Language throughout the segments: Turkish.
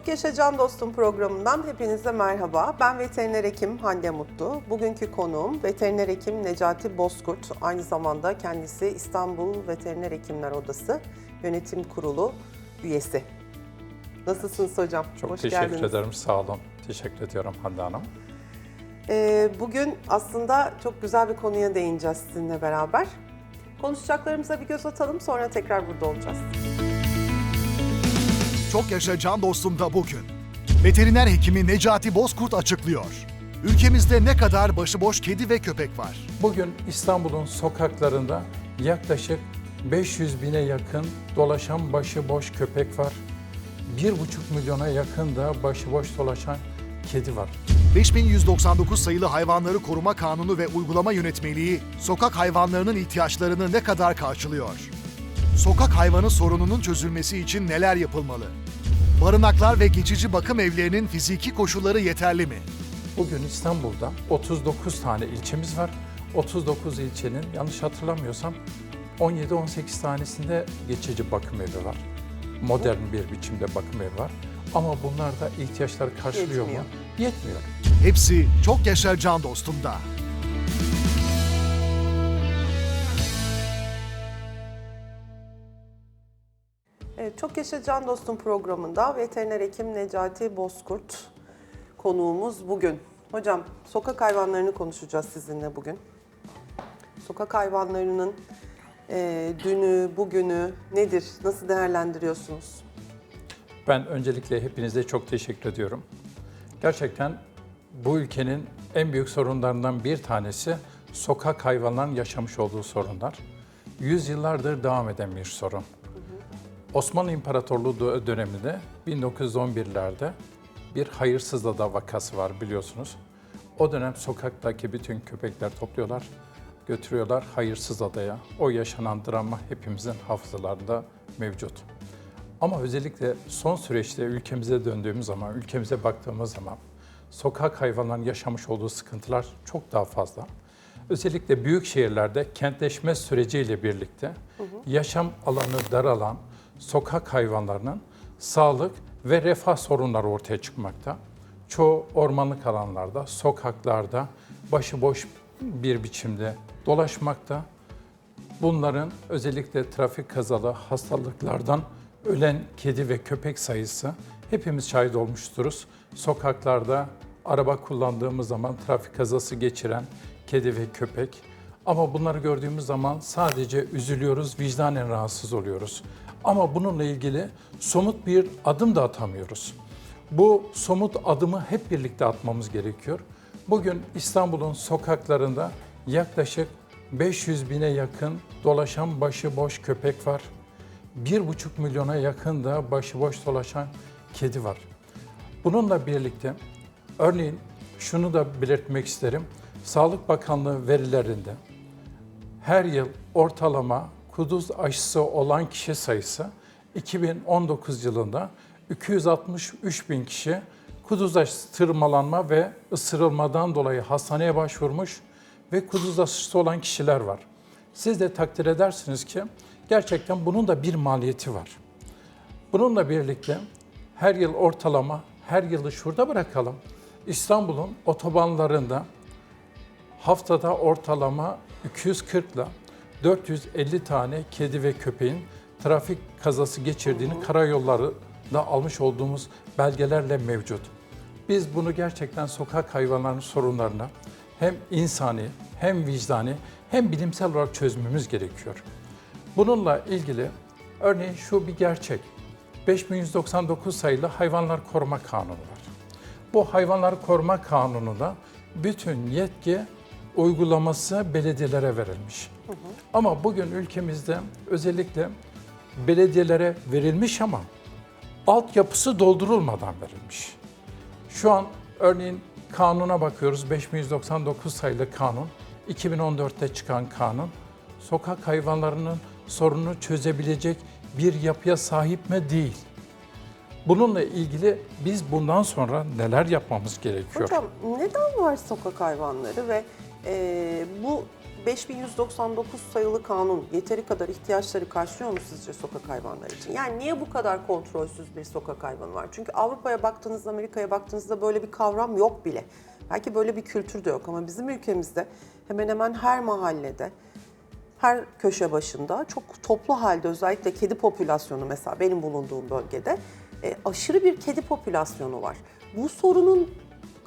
Çok Yaşa Dostum programından hepinize merhaba. Ben veteriner hekim Hande Mutlu. Bugünkü konuğum veteriner hekim Necati Bozkurt. Aynı zamanda kendisi İstanbul Veteriner Hekimler Odası Yönetim Kurulu üyesi. Nasılsınız hocam? Çok Hoş teşekkür geldiniz. ederim. Sağ olun. Teşekkür ediyorum Hande Hanım. Ee, bugün aslında çok güzel bir konuya değineceğiz sizinle beraber. Konuşacaklarımıza bir göz atalım sonra tekrar burada olacağız. Çok Yaşa Can Dostum'da bugün. Veteriner hekimi Necati Bozkurt açıklıyor. Ülkemizde ne kadar başıboş kedi ve köpek var? Bugün İstanbul'un sokaklarında yaklaşık 500 bine yakın dolaşan başıboş köpek var. 1,5 milyona yakın da başıboş dolaşan kedi var. 5199 sayılı Hayvanları Koruma Kanunu ve Uygulama Yönetmeliği sokak hayvanlarının ihtiyaçlarını ne kadar karşılıyor? Sokak hayvanı sorununun çözülmesi için neler yapılmalı? Barınaklar ve geçici bakım evlerinin fiziki koşulları yeterli mi? Bugün İstanbul'da 39 tane ilçemiz var. 39 ilçenin yanlış hatırlamıyorsam 17-18 tanesinde geçici bakım evi var. Modern bir biçimde bakım evi var. Ama bunlar da ihtiyaçları karşılıyor Yetmiyor. mu? Yetmiyor. Hepsi Çok Yaşa Can Dostum'da. Çok Yaşa Can Dostum programında veteriner hekim Necati Bozkurt konuğumuz bugün. Hocam sokak hayvanlarını konuşacağız sizinle bugün. Sokak hayvanlarının e, dünü, bugünü nedir? Nasıl değerlendiriyorsunuz? Ben öncelikle hepinize çok teşekkür ediyorum. Gerçekten bu ülkenin en büyük sorunlarından bir tanesi sokak hayvanların yaşamış olduğu sorunlar. Yüzyıllardır devam eden bir sorun. Osmanlı İmparatorluğu dö- döneminde 1911'lerde bir hayırsız ada vakası var biliyorsunuz. O dönem sokaktaki bütün köpekler topluyorlar, götürüyorlar hayırsız adaya. O yaşanan drama hepimizin hafızalarında mevcut. Ama özellikle son süreçte ülkemize döndüğümüz zaman, ülkemize baktığımız zaman sokak hayvanların yaşamış olduğu sıkıntılar çok daha fazla. Özellikle büyük şehirlerde kentleşme süreciyle birlikte yaşam alanı daralan sokak hayvanlarının sağlık ve refah sorunları ortaya çıkmakta. Çoğu ormanlık alanlarda, sokaklarda başıboş bir biçimde dolaşmakta. Bunların özellikle trafik kazalı hastalıklardan ölen kedi ve köpek sayısı hepimiz şahit olmuşturuz. Sokaklarda araba kullandığımız zaman trafik kazası geçiren kedi ve köpek. Ama bunları gördüğümüz zaman sadece üzülüyoruz, vicdanen rahatsız oluyoruz. Ama bununla ilgili somut bir adım da atamıyoruz. Bu somut adımı hep birlikte atmamız gerekiyor. Bugün İstanbul'un sokaklarında yaklaşık 500 bine yakın dolaşan başıboş köpek var. 1,5 milyona yakın da başıboş dolaşan kedi var. Bununla birlikte örneğin şunu da belirtmek isterim. Sağlık Bakanlığı verilerinde her yıl ortalama kuduz aşısı olan kişi sayısı 2019 yılında 263 bin kişi kuduz aşısı tırmalanma ve ısırılmadan dolayı hastaneye başvurmuş ve kuduz aşısı olan kişiler var. Siz de takdir edersiniz ki gerçekten bunun da bir maliyeti var. Bununla birlikte her yıl ortalama, her yılı şurada bırakalım. İstanbul'un otobanlarında haftada ortalama 240 ile 450 tane kedi ve köpeğin trafik kazası geçirdiğini karayollarında almış olduğumuz belgelerle mevcut. Biz bunu gerçekten sokak hayvanlarının sorunlarına hem insani hem vicdani hem bilimsel olarak çözmemiz gerekiyor. Bununla ilgili örneğin şu bir gerçek. 5199 sayılı Hayvanlar Koruma Kanunu var. Bu Hayvanlar Koruma Kanunu'nda bütün yetki uygulaması belediyelere verilmiş. Ama bugün ülkemizde özellikle belediyelere verilmiş ama altyapısı doldurulmadan verilmiş. Şu an örneğin kanuna bakıyoruz. 5199 sayılı kanun, 2014'te çıkan kanun, sokak hayvanlarının sorununu çözebilecek bir yapıya sahip mi değil. Bununla ilgili biz bundan sonra neler yapmamız gerekiyor? Hocam neden var sokak hayvanları ve e, bu 5199 sayılı kanun yeteri kadar ihtiyaçları karşılıyor mu sizce sokak hayvanları için? Yani niye bu kadar kontrolsüz bir sokak hayvanı var? Çünkü Avrupa'ya baktığınızda, Amerika'ya baktığınızda böyle bir kavram yok bile. Belki böyle bir kültür de yok ama bizim ülkemizde hemen hemen her mahallede, her köşe başında çok toplu halde özellikle kedi popülasyonu mesela benim bulunduğum bölgede e, aşırı bir kedi popülasyonu var. Bu sorunun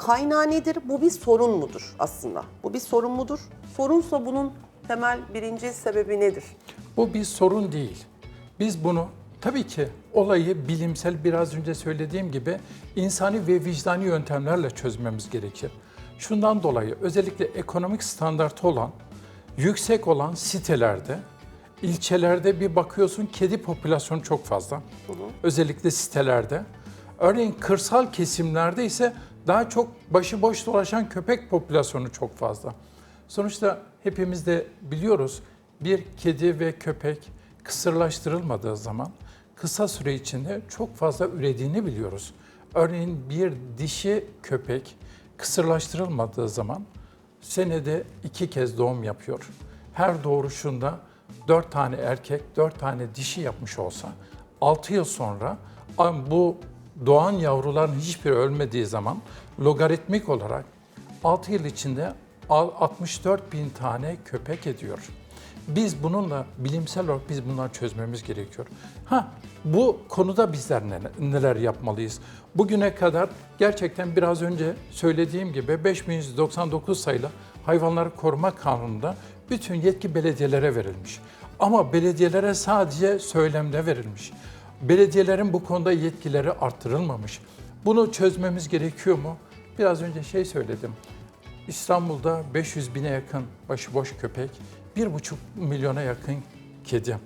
kaynağı nedir? Bu bir sorun mudur aslında? Bu bir sorun mudur? Sorunsa bunun temel birinci sebebi nedir? Bu bir sorun değil. Biz bunu tabii ki olayı bilimsel biraz önce söylediğim gibi insani ve vicdani yöntemlerle çözmemiz gerekir. Şundan dolayı özellikle ekonomik standartı olan, yüksek olan sitelerde, ilçelerde bir bakıyorsun kedi popülasyonu çok fazla. Özellikle sitelerde. Örneğin kırsal kesimlerde ise daha çok başıboş dolaşan köpek popülasyonu çok fazla. Sonuçta hepimiz de biliyoruz bir kedi ve köpek kısırlaştırılmadığı zaman kısa süre içinde çok fazla ürediğini biliyoruz. Örneğin bir dişi köpek kısırlaştırılmadığı zaman senede iki kez doğum yapıyor. Her doğuruşunda dört tane erkek, dört tane dişi yapmış olsa 6 yıl sonra bu doğan yavruların hiçbiri ölmediği zaman logaritmik olarak 6 yıl içinde 64 bin tane köpek ediyor. Biz bununla bilimsel olarak biz bunları çözmemiz gerekiyor. Ha bu konuda bizler ne- neler yapmalıyız? Bugüne kadar gerçekten biraz önce söylediğim gibi 5199 sayılı Hayvanları Koruma Kanunu'nda bütün yetki belediyelere verilmiş. Ama belediyelere sadece söylemde verilmiş. Belediyelerin bu konuda yetkileri arttırılmamış. Bunu çözmemiz gerekiyor mu? Biraz önce şey söyledim. İstanbul'da 500 bine yakın başıboş köpek, 1,5 milyona yakın kedi.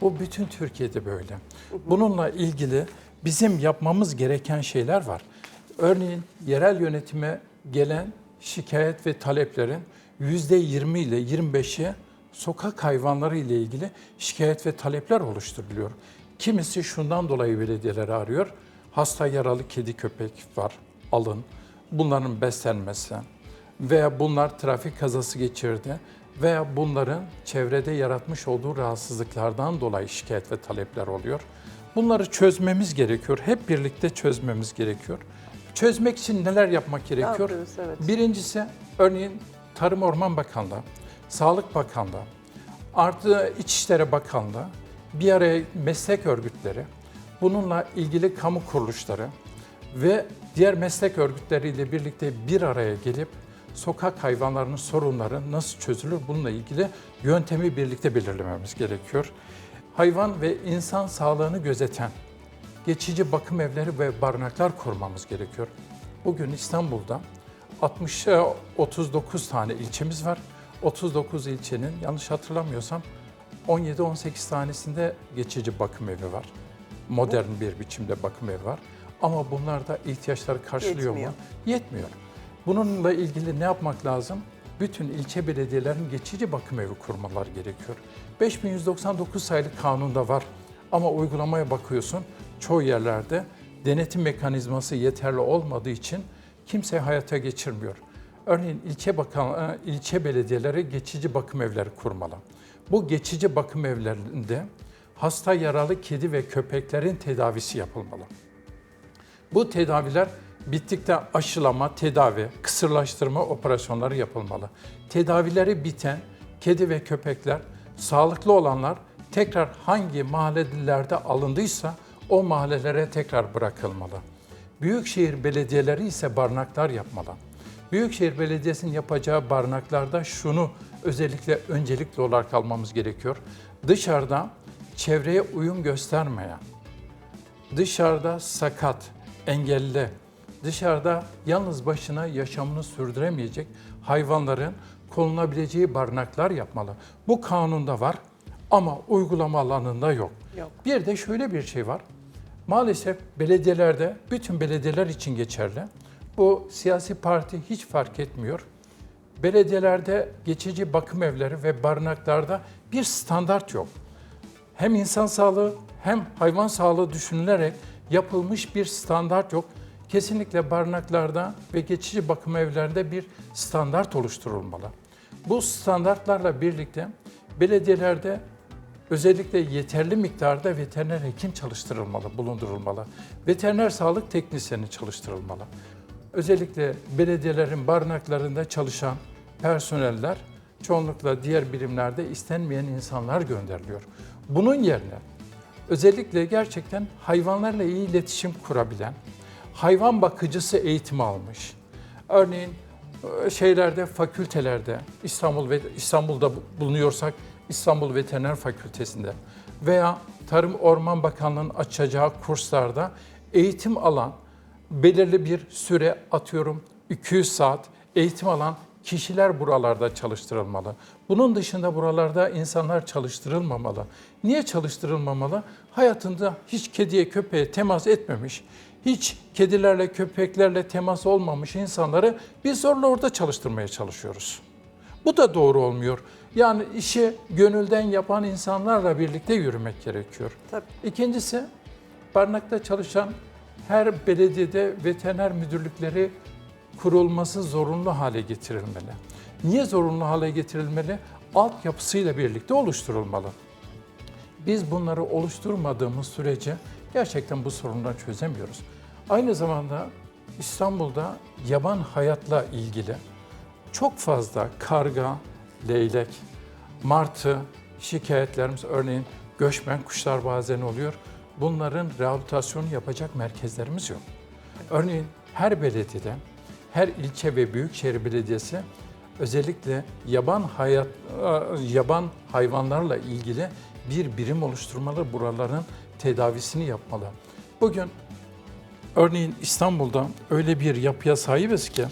Bu bütün Türkiye'de böyle. Bununla ilgili bizim yapmamız gereken şeyler var. Örneğin yerel yönetime gelen şikayet ve taleplerin %20 ile 25'i sokak hayvanları ile ilgili şikayet ve talepler oluşturuluyor. Kimisi şundan dolayı belediyeleri arıyor. Hasta yaralı kedi köpek var, alın. Bunların beslenmesi veya bunlar trafik kazası geçirdi veya bunların çevrede yaratmış olduğu rahatsızlıklardan dolayı şikayet ve talepler oluyor. Bunları çözmemiz gerekiyor. Hep birlikte çözmemiz gerekiyor. Çözmek için neler yapmak gerekiyor? yapıyoruz, evet. Birincisi örneğin Tarım Orman Bakanlığı, Sağlık Bakanlığı, artı İçişleri Bakanlığı bir araya meslek örgütleri, bununla ilgili kamu kuruluşları ve diğer meslek örgütleriyle birlikte bir araya gelip sokak hayvanlarının sorunları nasıl çözülür bununla ilgili yöntemi birlikte belirlememiz gerekiyor. Hayvan ve insan sağlığını gözeten geçici bakım evleri ve barınaklar kurmamız gerekiyor. Bugün İstanbul'da 60 39 tane ilçemiz var. 39 ilçenin yanlış hatırlamıyorsam 17-18 tanesinde geçici bakım evi var. Modern bir biçimde bakım evi var. Ama bunlar da ihtiyaçları karşılıyor Yetmiyor. mu? Yetmiyor. Bununla ilgili ne yapmak lazım? Bütün ilçe belediyelerin geçici bakım evi kurmaları gerekiyor. 5199 sayılı kanunda var ama uygulamaya bakıyorsun çoğu yerlerde denetim mekanizması yeterli olmadığı için kimse hayata geçirmiyor. Örneğin ilçe bakan e, ilçe belediyeleri geçici bakım evleri kurmalı. Bu geçici bakım evlerinde hasta yaralı kedi ve köpeklerin tedavisi yapılmalı. Bu tedaviler bittikten aşılama, tedavi, kısırlaştırma operasyonları yapılmalı. Tedavileri biten kedi ve köpekler, sağlıklı olanlar tekrar hangi mahallelerde alındıysa o mahallelere tekrar bırakılmalı. Büyükşehir belediyeleri ise barınaklar yapmalı. Büyükşehir Belediyesi'nin yapacağı barınaklarda şunu özellikle öncelikli olarak almamız gerekiyor. Dışarıda çevreye uyum göstermeyen, dışarıda sakat, engelli, dışarıda yalnız başına yaşamını sürdüremeyecek hayvanların konunabileceği barınaklar yapmalı. Bu kanunda var ama uygulama alanında yok. Yok. Bir de şöyle bir şey var. Maalesef belediyelerde, bütün belediyeler için geçerli. Bu siyasi parti hiç fark etmiyor. Belediyelerde geçici bakım evleri ve barınaklarda bir standart yok hem insan sağlığı hem hayvan sağlığı düşünülerek yapılmış bir standart yok. Kesinlikle barınaklarda ve geçici bakım evlerinde bir standart oluşturulmalı. Bu standartlarla birlikte belediyelerde özellikle yeterli miktarda veteriner hekim çalıştırılmalı, bulundurulmalı. Veteriner sağlık teknisyeni çalıştırılmalı. Özellikle belediyelerin barınaklarında çalışan personeller çoğunlukla diğer birimlerde istenmeyen insanlar gönderiliyor. Bunun yerine özellikle gerçekten hayvanlarla iyi iletişim kurabilen, hayvan bakıcısı eğitimi almış. Örneğin e, şeylerde, fakültelerde, İstanbul ve İstanbul'da bulunuyorsak İstanbul Veteriner Fakültesi'nde veya Tarım Orman Bakanlığı'nın açacağı kurslarda eğitim alan, belirli bir süre atıyorum 200 saat eğitim alan kişiler buralarda çalıştırılmalı. Bunun dışında buralarda insanlar çalıştırılmamalı. Niye çalıştırılmamalı? Hayatında hiç kediye köpeğe temas etmemiş, hiç kedilerle köpeklerle temas olmamış insanları biz zorla orada çalıştırmaya çalışıyoruz. Bu da doğru olmuyor. Yani işi gönülden yapan insanlarla birlikte yürümek gerekiyor. Tabii. İkincisi, barınakta çalışan her belediyede veteriner müdürlükleri kurulması zorunlu hale getirilmeli. Niye zorunlu hale getirilmeli? Altyapısıyla birlikte oluşturulmalı. Biz bunları oluşturmadığımız sürece gerçekten bu sorunları çözemiyoruz. Aynı zamanda İstanbul'da yaban hayatla ilgili çok fazla karga, leylek, martı şikayetlerimiz örneğin göçmen kuşlar bazen oluyor. Bunların rehabilitasyonu yapacak merkezlerimiz yok. Örneğin her belediyede, her ilçe ve büyükşehir belediyesi özellikle yaban hayat yaban hayvanlarla ilgili bir birim oluşturmalı, buraların tedavisini yapmalı. Bugün Örneğin İstanbul'da öyle bir yapıya sahibiz ki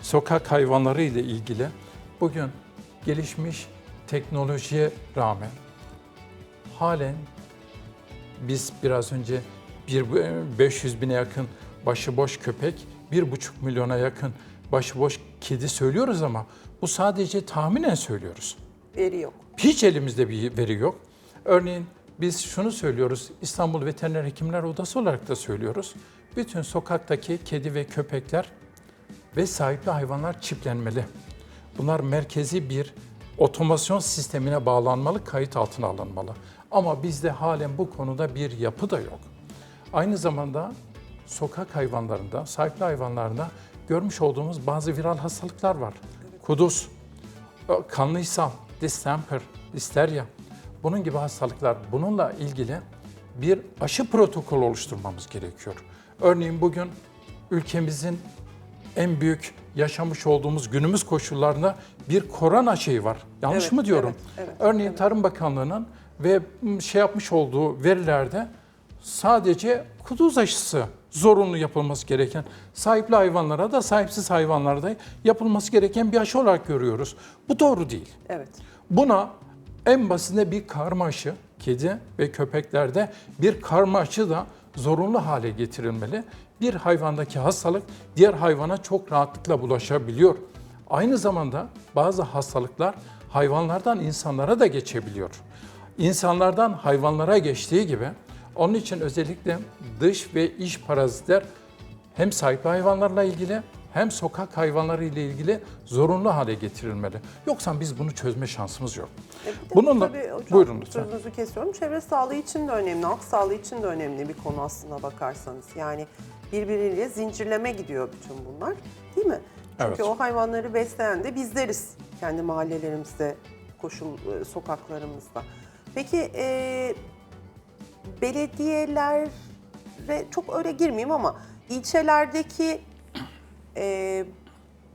sokak hayvanları ile ilgili bugün gelişmiş teknolojiye rağmen halen biz biraz önce bir 500 bine yakın başıboş köpek, 1,5 milyona yakın başıboş kedi söylüyoruz ama bu sadece tahminen söylüyoruz. Veri yok. Hiç elimizde bir veri yok. Örneğin biz şunu söylüyoruz, İstanbul Veteriner Hekimler Odası olarak da söylüyoruz. Bütün sokaktaki kedi ve köpekler ve sahipli hayvanlar çiplenmeli. Bunlar merkezi bir otomasyon sistemine bağlanmalı, kayıt altına alınmalı. Ama bizde halen bu konuda bir yapı da yok. Aynı zamanda sokak hayvanlarında, sahipli hayvanlarında görmüş olduğumuz bazı viral hastalıklar var. Kuduz, kanlı ishal, distemper, listerya, bunun gibi hastalıklar. Bununla ilgili bir aşı protokolü oluşturmamız gerekiyor. Örneğin bugün ülkemizin en büyük yaşamış olduğumuz günümüz koşullarında bir korona şeyi var. Yanlış Evet, mı diyorum? evet, evet, Örneğin Tarım Bakanlığı'nın ve şey yapmış olduğu verilerde sadece kuduz aşısı zorunlu yapılması gereken, sahipli hayvanlara da sahipsiz hayvanlara da yapılması gereken bir aşı olarak görüyoruz. Bu doğru değil. Evet. Buna en basitinde bir karma aşı, kedi ve köpeklerde bir karma aşı da zorunlu hale getirilmeli. Bir hayvandaki hastalık diğer hayvana çok rahatlıkla bulaşabiliyor. Aynı zamanda bazı hastalıklar hayvanlardan insanlara da geçebiliyor. İnsanlardan hayvanlara geçtiği gibi onun için özellikle dış ve iç parazitler hem sahipli hayvanlarla ilgili hem sokak hayvanları ile ilgili zorunlu hale getirilmeli. Yoksa biz bunu çözme şansımız yok. E Bununla tabii hocam, buyurun lütfen. Sözünüzü kesiyorum. Çevre sağlığı için de önemli, halk sağlığı için de önemli bir konu aslında bakarsanız. Yani birbiriyle zincirleme gidiyor bütün bunlar. Değil mi? Çünkü Evet. o hayvanları besleyen de bizleriz. Kendi mahallelerimizde, koşul e, sokaklarımızda. Peki e, belediyelere çok öyle girmeyeyim ama ilçelerdeki e,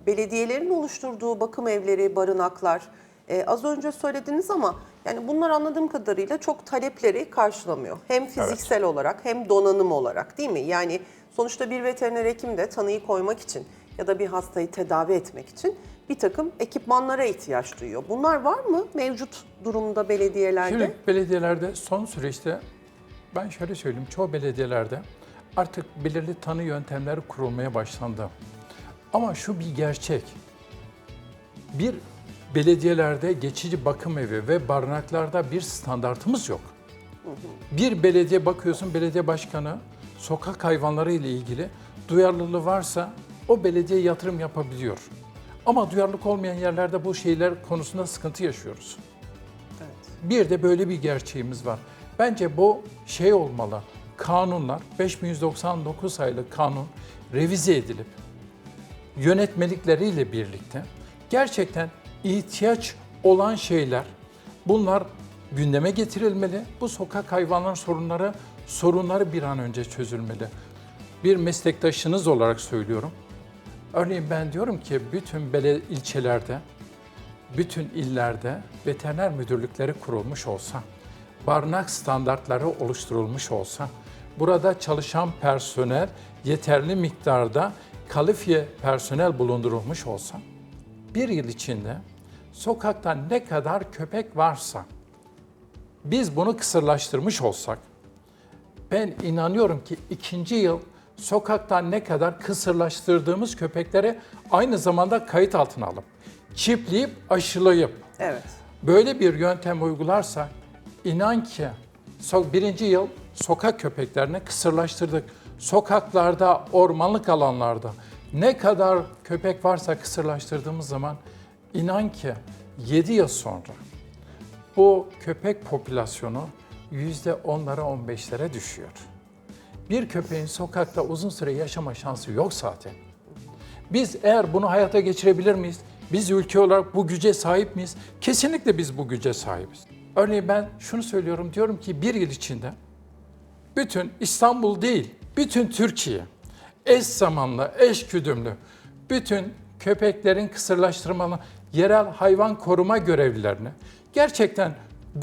belediyelerin oluşturduğu bakım evleri, barınaklar e, az önce söylediniz ama yani bunlar anladığım kadarıyla çok talepleri karşılamıyor. Hem fiziksel olarak hem donanım olarak değil mi? Yani sonuçta bir veteriner hekim de tanıyı koymak için ya da bir hastayı tedavi etmek için bir takım ekipmanlara ihtiyaç duyuyor. Bunlar var mı mevcut durumda belediyelerde? Şimdi belediyelerde son süreçte ben şöyle söyleyeyim çoğu belediyelerde artık belirli tanı yöntemleri kurulmaya başlandı. Ama şu bir gerçek. Bir belediyelerde geçici bakım evi ve barınaklarda bir standartımız yok. Bir belediye bakıyorsun belediye başkanı sokak hayvanları ile ilgili duyarlılığı varsa o belediye yatırım yapabiliyor. Ama duyarlılık olmayan yerlerde bu şeyler konusunda sıkıntı yaşıyoruz. Evet. Bir de böyle bir gerçeğimiz var. Bence bu şey olmalı. Kanunlar 5199 sayılı kanun revize edilip yönetmelikleriyle birlikte gerçekten ihtiyaç olan şeyler bunlar gündeme getirilmeli. Bu sokak hayvanlar sorunları sorunları bir an önce çözülmeli. Bir meslektaşınız olarak söylüyorum. Örneğin ben diyorum ki bütün bele ilçelerde bütün illerde veteriner müdürlükleri kurulmuş olsa, barınak standartları oluşturulmuş olsa, burada çalışan personel yeterli miktarda kalifiye personel bulundurulmuş olsa, bir yıl içinde sokakta ne kadar köpek varsa, biz bunu kısırlaştırmış olsak, ben inanıyorum ki ikinci yıl sokakta ne kadar kısırlaştırdığımız köpekleri aynı zamanda kayıt altına alıp, çipleyip, aşılayıp, Evet. böyle bir yöntem uygularsak inan ki birinci yıl sokak köpeklerini kısırlaştırdık. Sokaklarda, ormanlık alanlarda ne kadar köpek varsa kısırlaştırdığımız zaman inan ki 7 yıl sonra bu köpek popülasyonu yüzde onlara 15'lere düşüyor. Bir köpeğin sokakta uzun süre yaşama şansı yok zaten. Biz eğer bunu hayata geçirebilir miyiz? Biz ülke olarak bu güce sahip miyiz? Kesinlikle biz bu güce sahibiz. Örneğin ben şunu söylüyorum, diyorum ki bir yıl içinde bütün İstanbul değil, bütün Türkiye eş zamanlı, eş güdümlü, bütün köpeklerin kısırlaştırmalı yerel hayvan koruma görevlilerini gerçekten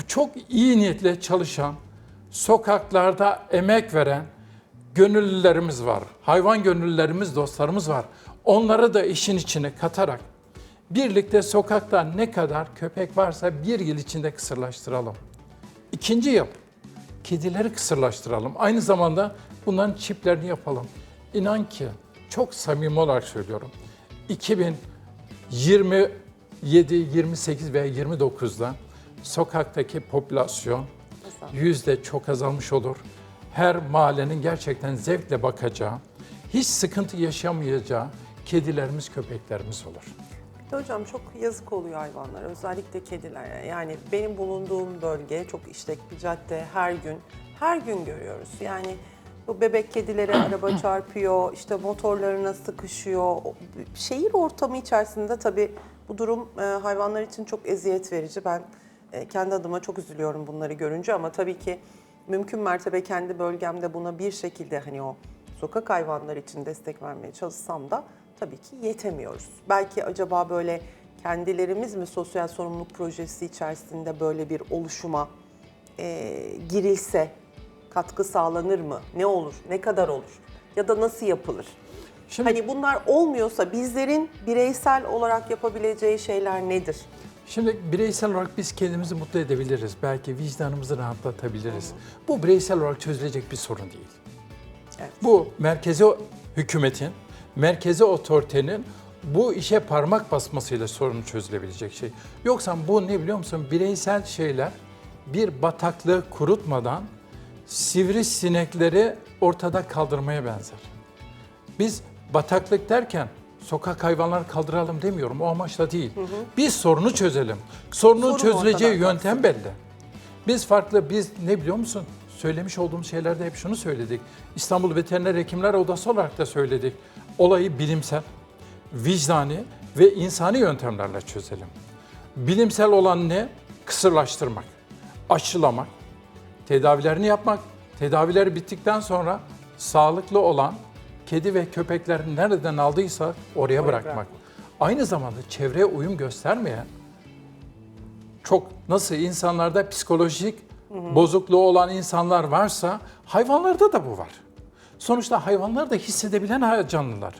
çok iyi niyetle çalışan, sokaklarda emek veren gönüllülerimiz var. Hayvan gönüllülerimiz, dostlarımız var. Onları da işin içine katarak birlikte sokakta ne kadar köpek varsa bir yıl içinde kısırlaştıralım. İkinci yıl kedileri kısırlaştıralım. Aynı zamanda bunların çiplerini yapalım. İnan ki çok samimi olarak söylüyorum. 2027, 28 ve 29'da sokaktaki popülasyon yüzde çok azalmış olur. Her mahallenin gerçekten zevkle bakacağı, hiç sıkıntı yaşamayacağı kedilerimiz, köpeklerimiz olur. Bir hocam çok yazık oluyor hayvanlara, özellikle kedilere. Yani benim bulunduğum bölge çok işlek bir cadde her gün, her gün görüyoruz. Yani bu bebek kedilere araba çarpıyor, işte motorlarına sıkışıyor. Şehir ortamı içerisinde tabii bu durum e, hayvanlar için çok eziyet verici. Ben e, kendi adıma çok üzülüyorum bunları görünce ama tabii ki mümkün mertebe kendi bölgemde buna bir şekilde hani o sokak hayvanları için destek vermeye çalışsam da tabii ki yetemiyoruz. Belki acaba böyle kendilerimiz mi sosyal sorumluluk projesi içerisinde böyle bir oluşuma e, girilse katkı sağlanır mı? Ne olur? Ne kadar olur? Ya da nasıl yapılır? Şimdi Hani bunlar olmuyorsa bizlerin bireysel olarak yapabileceği şeyler nedir? Şimdi bireysel olarak biz kendimizi mutlu edebiliriz. Belki vicdanımızı rahatlatabiliriz. Bu bireysel olarak çözülecek bir sorun değil. Evet. Bu merkezi hükümetin, merkezi otoritenin bu işe parmak basmasıyla sorunu çözülebilecek şey. Yoksa bu ne biliyor musun? Bireysel şeyler bir bataklığı kurutmadan sivrisinekleri ortada kaldırmaya benzer. Biz bataklık derken sokak hayvanları kaldıralım demiyorum. O amaçla değil. Biz sorunu çözelim. Sorunun Sorun çözüleceği yöntem belli. Biz farklı, biz ne biliyor musun? Söylemiş olduğumuz şeylerde hep şunu söyledik. İstanbul Veteriner Hekimler Odası olarak da söyledik. Olayı bilimsel, vicdani ve insani yöntemlerle çözelim. Bilimsel olan ne? Kısırlaştırmak, aşılamak, tedavilerini yapmak, tedavileri bittikten sonra sağlıklı olan kedi ve köpekler nereden aldıysa oraya bırakmak. bırakmak. Aynı zamanda çevreye uyum göstermeyen çok nasıl insanlarda psikolojik bozukluğu olan insanlar varsa hayvanlarda da bu var. Sonuçta hayvanlar da hissedebilen canlılar.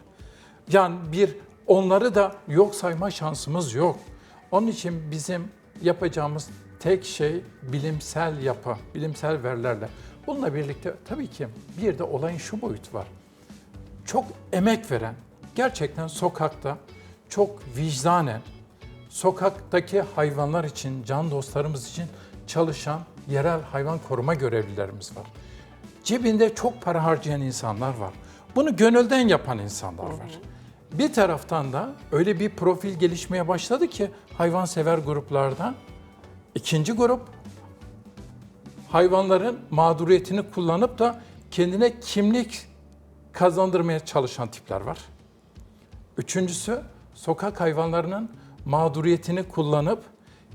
Yani bir onları da yok sayma şansımız yok. Onun için bizim yapacağımız tek şey bilimsel yapı, bilimsel verilerle. Bununla birlikte tabii ki bir de olayın şu boyutu var çok emek veren, gerçekten sokakta çok vicdanen, sokaktaki hayvanlar için, can dostlarımız için çalışan yerel hayvan koruma görevlilerimiz var. Cebinde çok para harcayan insanlar var. Bunu gönülden yapan insanlar var. Bir taraftan da öyle bir profil gelişmeye başladı ki hayvansever gruplardan. İkinci grup hayvanların mağduriyetini kullanıp da kendine kimlik kazandırmaya çalışan tipler var. Üçüncüsü sokak hayvanlarının mağduriyetini kullanıp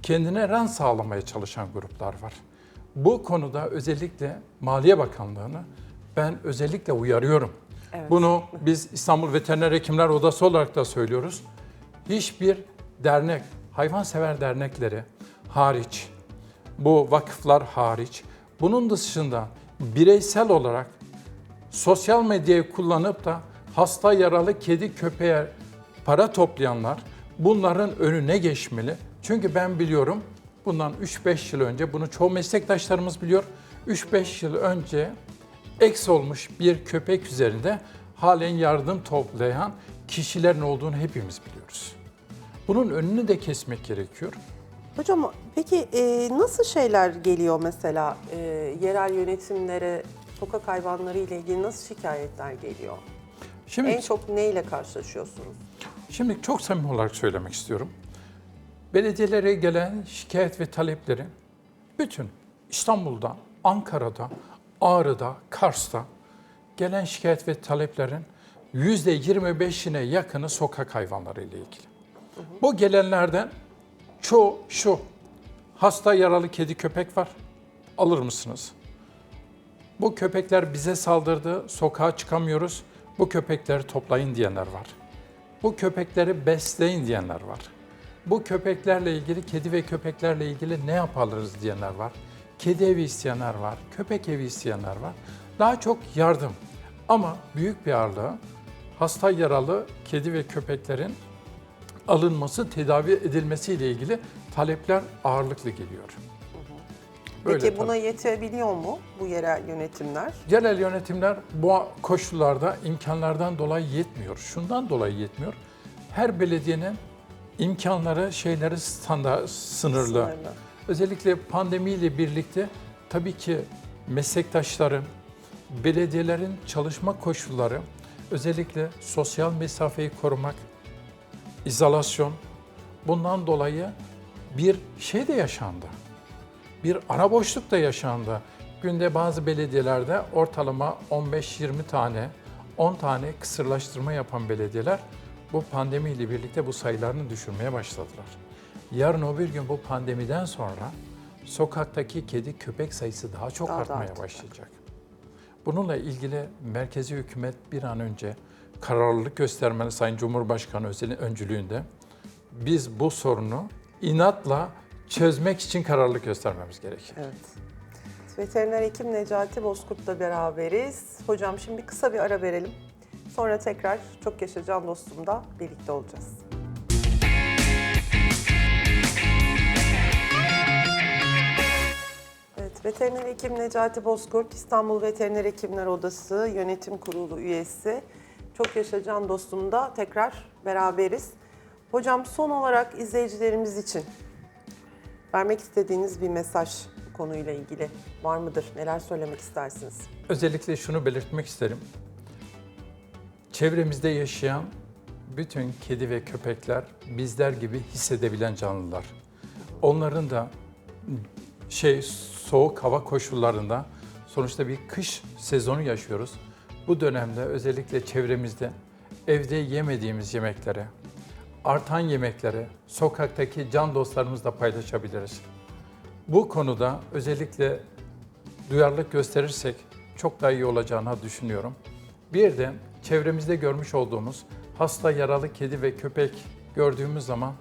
kendine ran sağlamaya çalışan gruplar var. Bu konuda özellikle Maliye Bakanlığı'nı ben özellikle uyarıyorum. Bunu biz İstanbul Veteriner Hekimler Odası olarak da söylüyoruz. Hiçbir dernek, hayvansever dernekleri hariç, bu vakıflar hariç, bunun dışında bireysel olarak sosyal medyayı kullanıp da hasta yaralı kedi köpeğe para toplayanlar bunların önüne geçmeli. Çünkü ben biliyorum bundan 3-5 yıl önce bunu çoğu meslektaşlarımız biliyor. 3-5 yıl önce eks olmuş bir köpek üzerinde halen yardım toplayan kişilerin olduğunu hepimiz biliyoruz. Bunun önünü de kesmek gerekiyor. Hocam peki e, nasıl şeyler geliyor mesela e, yerel yönetimlere sokak hayvanları ile ilgili nasıl şikayetler geliyor? Şimdi En çok neyle karşılaşıyorsunuz? Şimdi çok samimi olarak söylemek istiyorum. Belediyelere gelen şikayet ve talepleri bütün İstanbul'da, Ankara'da, Ağrı'da, Kars'ta gelen şikayet ve taleplerin %25'ine yakını sokak hayvanları ile ilgili. Bu gelenlerden çoğu şu, hasta yaralı kedi köpek var, alır mısınız? Bu köpekler bize saldırdı, sokağa çıkamıyoruz, bu köpekleri toplayın diyenler var. Bu köpekleri besleyin diyenler var. Bu köpeklerle ilgili, kedi ve köpeklerle ilgili ne yapalırız diyenler var. Kedi evi isteyenler var, köpek evi isteyenler var. Daha çok yardım. Ama büyük bir ağırlığı hasta yaralı kedi ve köpeklerin alınması, tedavi edilmesi ile ilgili talepler ağırlıklı geliyor. Böyle Peki buna talep- yetebiliyor mu bu yerel yönetimler? Yerel yönetimler bu koşullarda imkanlardan dolayı yetmiyor. Şundan dolayı yetmiyor. Her belediyenin imkanları, şeyleri standart, sınırlı. Sınırlı. Özellikle pandemiyle birlikte tabii ki meslektaşların, belediyelerin çalışma koşulları, özellikle sosyal mesafeyi korumak, izolasyon, bundan dolayı bir şey de yaşandı bir ara boşluk da yaşandı. Günde bazı belediyelerde ortalama 15-20 tane, 10 tane kısırlaştırma yapan belediyeler bu pandemiyle birlikte bu sayılarını düşürmeye başladılar. Yarın o bir gün bu pandemiden sonra sokaktaki kedi köpek sayısı daha çok Daha da artmaya artacak. başlayacak. Bununla ilgili merkezi hükümet bir an önce kararlılık göstermeli Sayın Cumhurbaşkanı Özel'in öncülüğünde. Biz bu sorunu inatla çözmek için kararlılık göstermemiz gerekir. Evet. Veteriner hekim Necati Bozkurt'la beraberiz. Hocam şimdi kısa bir ara verelim. Sonra tekrar Çok Yaşa Can Dostum'da birlikte olacağız. Evet, Veteriner Hekim Necati Bozkurt, İstanbul Veteriner Hekimler Odası Yönetim Kurulu üyesi. Çok Yaşa Can Dostum'da tekrar beraberiz. Hocam son olarak izleyicilerimiz için vermek istediğiniz bir mesaj konuyla ilgili var mıdır? Neler söylemek istersiniz? Özellikle şunu belirtmek isterim. Çevremizde yaşayan bütün kedi ve köpekler bizler gibi hissedebilen canlılar. Onların da şey soğuk hava koşullarında sonuçta bir kış sezonu yaşıyoruz. Bu dönemde özellikle çevremizde evde yemediğimiz yemekleri, artan yemekleri sokaktaki can dostlarımızla paylaşabiliriz. Bu konuda özellikle duyarlılık gösterirsek çok daha iyi olacağını düşünüyorum. Bir de çevremizde görmüş olduğumuz hasta yaralı kedi ve köpek gördüğümüz zaman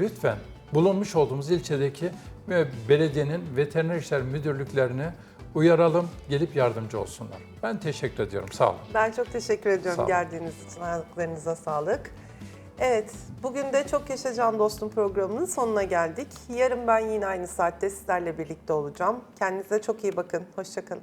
lütfen bulunmuş olduğumuz ilçedeki ve belediyenin veteriner işler müdürlüklerini uyaralım, gelip yardımcı olsunlar. Ben teşekkür ediyorum. Sağ olun. Ben çok teşekkür ediyorum geldiğiniz için. Ayaklarınıza sağlık. Evet, bugün de Çok Yaşa Can Dostum programının sonuna geldik. Yarın ben yine aynı saatte sizlerle birlikte olacağım. Kendinize çok iyi bakın. Hoşçakalın.